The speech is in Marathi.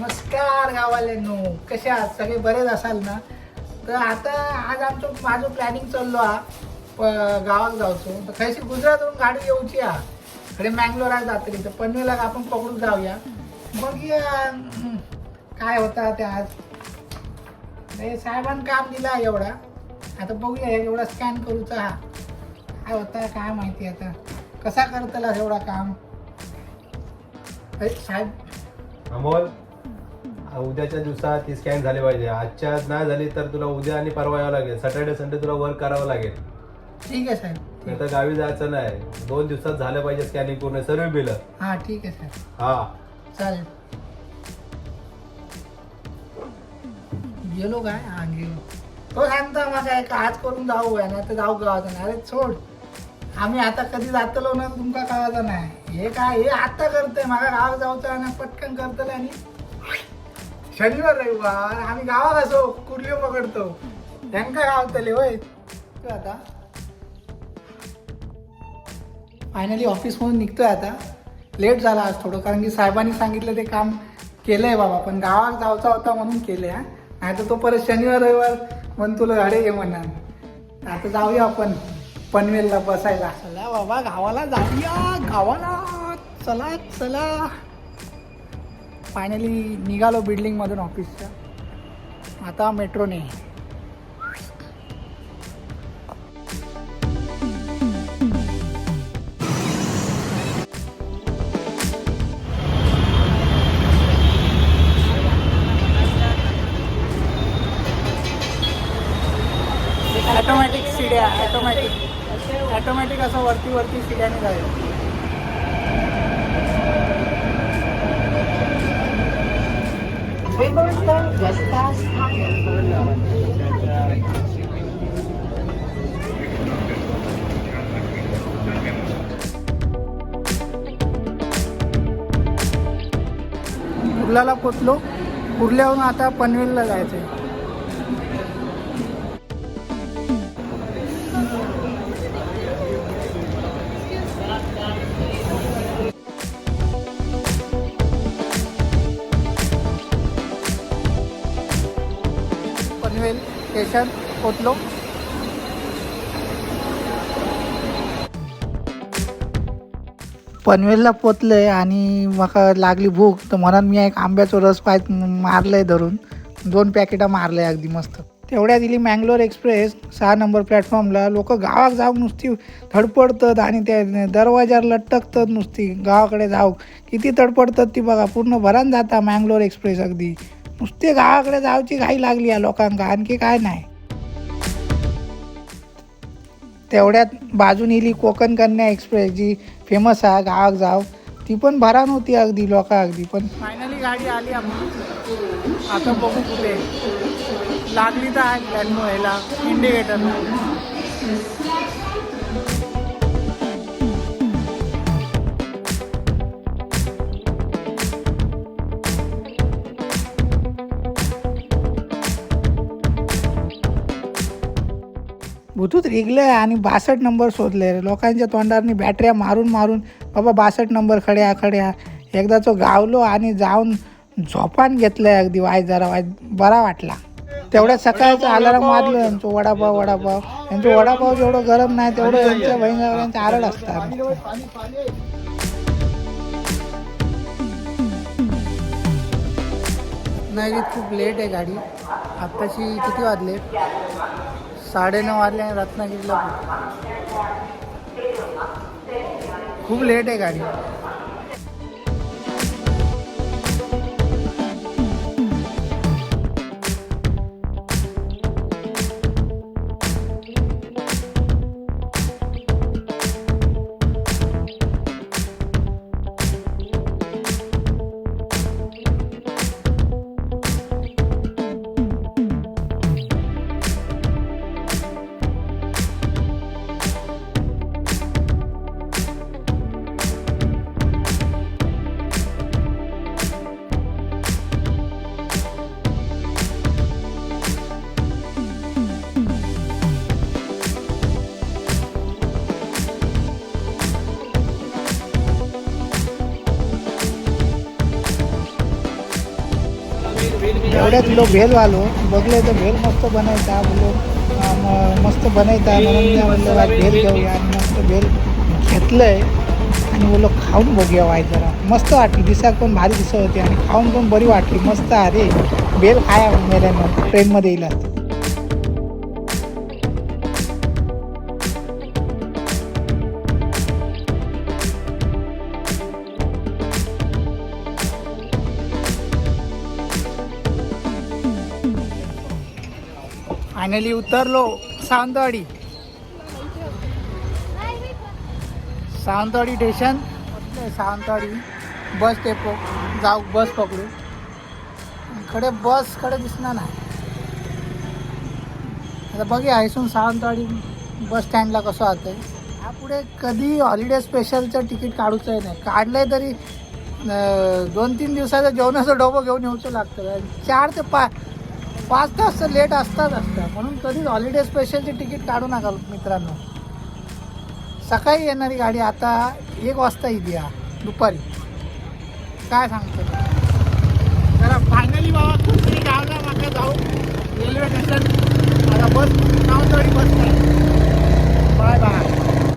नमस्कार गावाल्यांनो कसे आहात? सगळे बरेच असाल ना? तर आता आज आमचं माझं प्लॅनिंग चाललो हा प- गावात जाऊचो. तर खैशी गुजरातवरून गाडी येऊची हा खरे मँगलोर आहे जातली तर पनवेला आपण पकडून जाऊया. मग या, काय होता ते आज? हे साहेबांनी काम दिला एवढा. आता बघूया हे एवढा स्कॅन करूचा हा काय होता काय माहिती आता? कसा करतला एवढा काम? अरे साहेब. अमोल? उद्याच्या दिवसात ती स्कॅन झाली पाहिजे. आजच्या आज नाही झाली तर तुला उद्या आणि परवा यावं लागेल. सॅटर्डे संडे तुला वर्क करावं लागेल. ठीक आहे साहेब. नाही तर गावी जायचं नाही. दोन दिवसात झालं पाहिजे स्कॅनिंग पूर्ण सर्व बिल. हां ठीक आहे साहेब. हा. चालेल. गेलो काय? हा गेलो. तो सांगता माझा एक आज करून जाऊ आहे ना तर जाऊ गावाचा नाही अरे सोड. आम्ही आता कधी जातलो ना तुमका कळायचं नाही हे काय? हे आता करतंय. माझ्या गावात जाऊचं ना पटकन करतलं आणि शनिवार रविवार आम्ही गावात असो कुर्ली पकडतो. त्यांका गावतले होय. तो आता? फायनली ऑफिसमधून निघतोय आता. लेट झाला आज थोडं कारण की साहेबांनी सांगितलं ते काम केलंय बाबा पण गावात जायचा होता म्हणून केलंय आहे नाही तर तो परत शनिवार रविवार म्हण तुला गाडी ये म्हणणार. आता जाऊया आपण पनवेलला बसायला. चला बाबा गावाला जाऊया. गावाला. चला चला. फायनली निघालो बिल्डिंगमधून ऑफिसच्या आता मेट्रोने ॲटोमॅटिक शिड्या ॲटोमॅटिक ॲटोमॅटिक असं वरती वरती शिड्याने जाईल कुर्ल्याला पोचलो कुर्ल्याहून आता पनवेलला जायचं आहे स्टेशन पोचलो पनवेलला आहे आणि मका लागली भूक. तर म्हणून मी एक आंब्याचा रस पाय मारलंय धरून. दोन पॅकेटा मारलंय अगदी मस्त. तेवढ्या दिली मँगलोर एक्सप्रेस. सहा नंबर प्लॅटफॉर्मला. लोक गावात जाऊ नुसती धडपडतात आणि त्या दरवाजावर लटकतात नुसती. गावाकडे जाऊ किती तडपडतात ती बघा. पूर्ण भरान जाता मँगलोर एक्सप्रेस अगदी. नुसते गावाकडे जावची घाई लागली या लोकांका आणखी काय नाही. तेवढ्यात बाजून इली कोकण कन्या एक्सप्रेस जी फेमस आहे गावाक जाव. ती पण भरा नव्हती अगदी लोक अगदी. पण फायनली गाडी आली आता बघू कुठे. लागली तर आहे इंडिकेटर भूतूत रिगले आणि बासष्ट नंबर शोधले लोकांच्या तोंडारनी बॅटऱ्या मारून मारून बाबा बासष्ट नंबर खड्या खड्या. एकदा तो गावलो आणि जाऊन झोपान घेतलंय अगदी वाय जरा वाय बरा वाटला. तेवढ्या सकाळचं अलाराम वाजलं यांचं वडापाव वडापाव. यांचं वडापाव जेवढं गरम नाही तेवढं यांच्या बहिणी आरड असतात. नाही खूप लेट आहे गाडी. आत्ताशी किती वाजले? साडेनऊ वाजले रत्नागिरीला खूप लेट आहे गाडी. एवढ्या लो भेल वालो बघले तर भेल मस्त बनायचा बोलो मस्त बनायचा म्हणून म्हणलं भेल घेऊया. आणि मस्त भेल घेतलंय. आणि बोलो खाऊन बघूया वाय जरा. मस्त वाटली. दिसा पण भारी दिसत होती आणि खाऊन पण बरी वाटली. मस्त अरे बेल खाया मेल्यानं ट्रेनमध्ये येईल फायनली उतरलो. Sawantwadi. Sawantwadi station Sawantwadi bus depot जाऊ बस पकडू. कडे बसकडे दिसणार नाही. आता बघूया इथून सावंतवाडी बस स्टँडला कसं आहे यापुढे कधी हॉलिडे स्पेशलचं तिकीट काढूचं नाही. काढलंय तरी दोन तीन दिवसाचं जेवणाचं डोबं घेऊन येऊचं लागतं. चार ते पाच पाच तास लेट असतात असतात. म्हणून कधीच हॉलिडे स्पेशलचे तिकीट काढू नका मित्रांनो. सकाळी येणारी गाडी आता एक वाजता येते या दुपारी. काय सांगतो? जरा फायनली बाबा कुठेतरी गावला माझ्या जाऊ. रेल्वे स्टेशन आता बस नाव तरी बस नाही बाय बाय